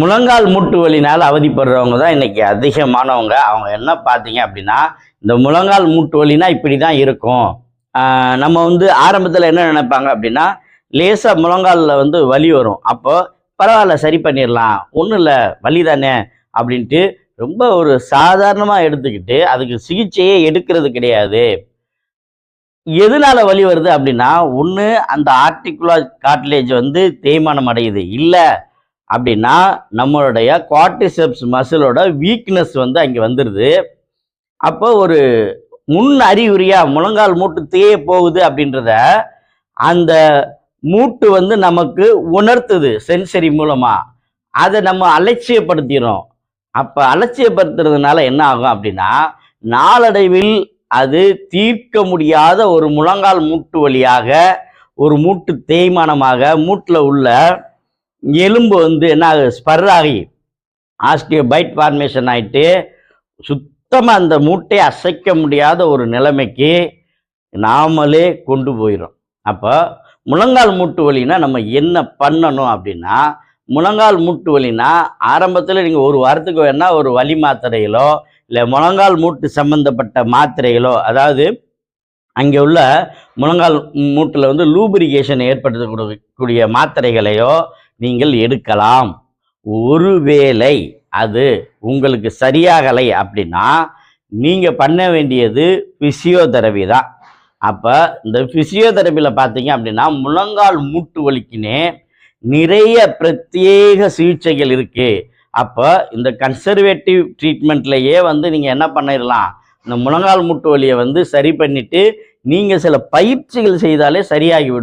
முழங்கால் மூட்டு வலினால் அவதிப்படுறவங்க தான் இன்னைக்கு அதிகமானவங்க. அவங்க என்ன பார்த்தீங்க அப்படின்னா இந்த முழங்கால் மூட்டு வலினா இப்படி தான் இருக்கும். நம்ம வந்து ஆரம்பத்தில் என்ன நினைப்பாங்க அப்படின்னா லேசாக முழங்காலில் வந்து வலி வரும். அப்போது பரவாயில்ல சரி பண்ணிடலாம். ஒன்றும் இல்லை வலி தானே அப்படின்ட்டு ரொம்ப ஒரு சாதாரணமாக எடுத்துக்கிட்டு அதுக்கு சிகிச்சையே எடுக்கிறது கிடையாது. எதனால வலி வருது அப்படின்னா ஒன்று அந்த ஆர்டிகுலா காட்லேஜ் வந்து தேய்மானம் அடையுது. இல்லை அப்படின்னா நம்மளுடைய குவாட்டிசெப்ஸ் மசிலோட வீக்னஸ் வந்து அங்கே வந்துடுது அப்போ ஒரு முன் அறிகுறியாக முழங்கால் மூட்டு தேய போகுது அப்படின்றத அந்த மூட்டு வந்து நமக்கு உணர்த்துது சென்சரி மூலமாக அதை நம்ம அலட்சியப்படுத்திடும் அப்போ அலட்சியப்படுத்துறதுனால என்ன ஆகும் அப்படின்னா நாளடைவில் அது தீர்க்க முடியாத ஒரு முழங்கால் மூட்டு வழியாக ஒரு மூட்டு தேய்மானமாக மூட்டில் உள்ள எலும்பு வந்து என்ன ஆகுது ஸ்பர் ஆகி ஆஸ்டியோபைட் ஃபார்மேஷன் ஆயிட்டு சுத்தமாக அந்த மூட்டை அசைக்க முடியாத ஒரு நிலைமைக்கு நாமளே கொண்டு போயிடும் அப்போ முழங்கால் மூட்டு வலினா நம்ம என்ன பண்ணணும் அப்படின்னா முழங்கால் மூட்டு வலினா ஆரம்பத்தில் நீங்கள் ஒரு வாரத்துக்கு வேணால் ஒரு வலி மாத்திரைகளோ இல்லை முழங்கால் மூட்டு சம்பந்தப்பட்ட மாத்திரைகளோ அதாவது அங்கே உள்ள முழங்கால் மூட்டில் வந்து லூபிரிகேஷன் ஏற்படுத்தக்கூடிய மாத்திரைகளையோ நீங்கள் எடுக்கலாம். ஒருவேளை அது உங்களுக்கு சரியாகலை அப்படின்னா நீங்கள் பண்ண வேண்டியது ஃபிசியோதெரபி தான். அப்போ இந்த ஃபிசியோதெரபியில் பார்த்தீங்க அப்படின்னா முழங்கால் மூட்டு வலிக்குனே நிறைய பிரத்யேக சிகிச்சைகள் இருக்குது அப்போ இந்த கன்சர்வேட்டிவ் ட்ரீட்மெண்ட்லேயே வந்து நீங்கள் என்ன பண்ணிடலாம் இந்த முழங்கால் மூட்டு வலியை வந்து சரி பண்ணிவிட்டு நீங்கள் சில பயிற்சிகள் செய்தாலே சரியாகிவிடும்